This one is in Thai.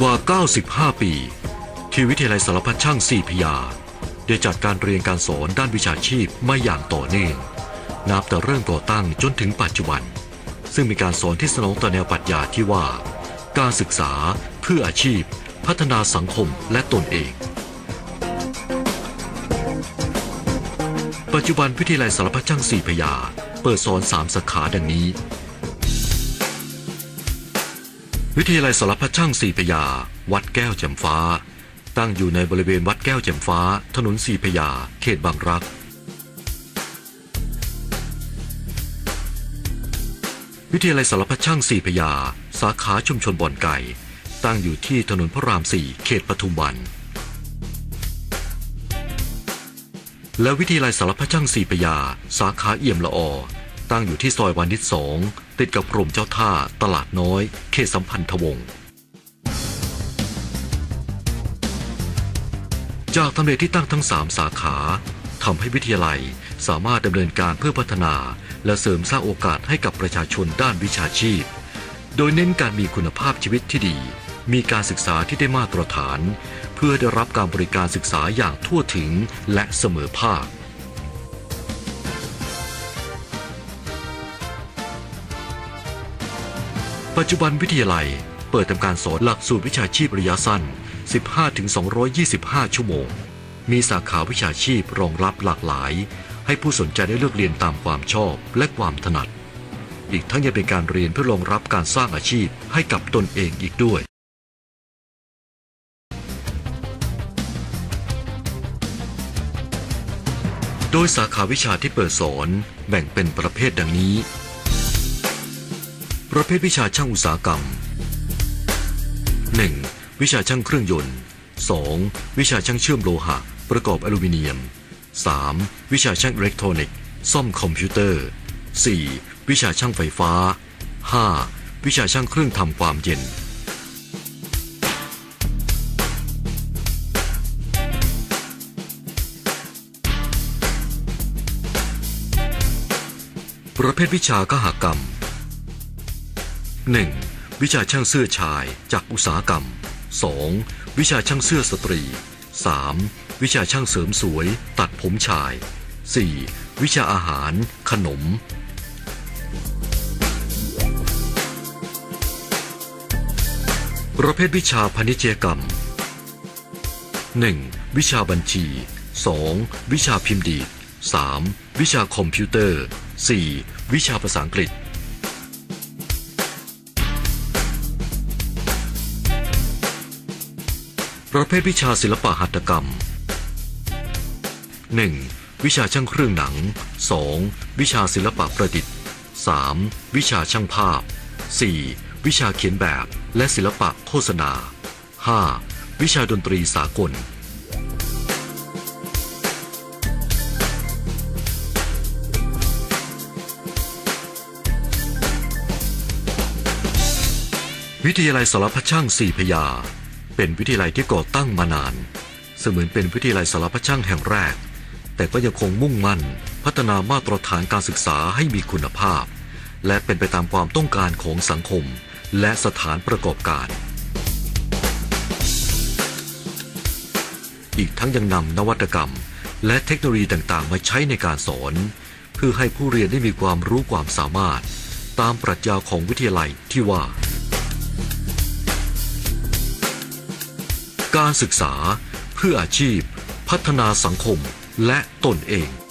กว่า 95 ปี ที่วิทยาลัยสารพัดช่างสี่พยา ได้จัดการเรียนการสอนด้านวิชาชีพมาอย่างต่อเนื่อง นับแต่เริ่มก่อตั้งจนถึงปัจจุบัน ซึ่งมีการสอนที่สนองต่อแนวปรัชญาที่ว่า การศึกษาเพื่ออาชีพ พัฒนาสังคมและตนเอง ปัจจุบันวิทยาลัยสารพัดช่างสี่พยา เปิดสอน3สาขาดังนี้ วิทยาลัยสารพัดช่างสี่พยา วัดแก้วแจ่มฟ้า ตั้งอยู่ในบริเวณวัดแก้วแจ่มฟ้า ถนนสี่พยา เขตบางรัก วิทยาลัยสารพัดช่างสี่พยา สาขาชุมชนบ่อนไก่ ตั้งอยู่ที่ถนนพระรามสี่เขตปทุมวัน และวิทยาลัยสารพัดช่างสี่พยา สาขาเอี่ยมละออ ตั้งอยู่ที่ซอยวานิชสองติดกับกรมเจ้าท่าตลาดน้อย เขตสัมพันธวงศ์จากทำเลที่ตั้งทั้ง 3 สาขาทำให้วิทยาลัยสามารถดำเนินการเพื่อพัฒนา และเสริมสร้างโอกาสให้กับประชาชนด้านวิชาชีพ โดยเน้นการมีคุณภาพชีวิตที่ดี มีการศึกษาที่ได้มาตรฐาน เพื่อได้รับการบริการศึกษาอย่างทั่วถึงและเสมอภาค ปัจจุบันวิทยาลัยเปิดทำการสอนหลักสูตรวิชาชีพระยะสั้น 15-225 ชั่วโมง มีสาขาวิชาชีพรองรับหลากหลาย ให้ผู้สนใจได้เลือกเรียนตามความชอบและความถนัด อีกทั้งยังเป็นการเรียนเพื่อรองรับการสร้างอาชีพให้กับตนเองอีกด้วยโดยสาขาวิชาที่เปิดสอนแบ่งเป็นประเภทดังนี้ ประเภทวิชาช่างอุตสาหกรรม 1. วิชาช่างเครื่องยนต์ 2. วิชาช่างเชื่อมโลหะ ประกอบอลูมิเนียม 3. วิชาช่างอิเล็กทรอนิกส์ ซ่อมคอมพิวเตอร์ 4. วิชาช่างไฟฟ้า 5. วิชาช่างเครื่องทำความเย็นประเภทวิชากหกรรม 1. วิชาช่างเสื้อชายจากอุตสาหกรรม 2. วิชาช่างเสื้อสตรี 3. วิชาช่างเสริมสวย ตัดผมชาย 4. วิชาอาหาร ขนม ประเภทวิชาพาณิชยกรรม 1. วิชาบัญชี 2. วิชาพิมพ์ดีด 3. วิชาคอมพิวเตอร์ 4. วิชาภาษาอังกฤษ ประเภทวิชาศิลปะหัตถกรรม 1. วิชาช่างเครื่องหนัง 2. วิชาศิลปะประดิษฐ์ 3. วิชาช่างภาพ 4. วิชาเขียนแบบและศิลปะโฆษณา 5. วิชาดนตรีสากล วิทยาลัยสารพัดช่างสี่พยา เป็นวิทยาลัยที่ก่อตั้งมานาน เสมือนเป็นวิทยาลัยสารพัดช่างแห่งแรก แต่ก็ยังคงมุ่งมั่น พัฒนามาตรฐานการศึกษาให้มีคุณภาพ และเป็นไปตามความต้องการของสังคม และสถานประกอบการ อีกทั้งยังนำนวัตกรรม และเทคโนโลยีต่างๆ มาใช้ในการสอน เพื่อให้ผู้เรียนได้มีความรู้ความสามารถ ตามปรัชญาของวิทยาลัยที่ว่า การศึกษาเพื่ออาชีพ พัฒนาสังคมและตนเอง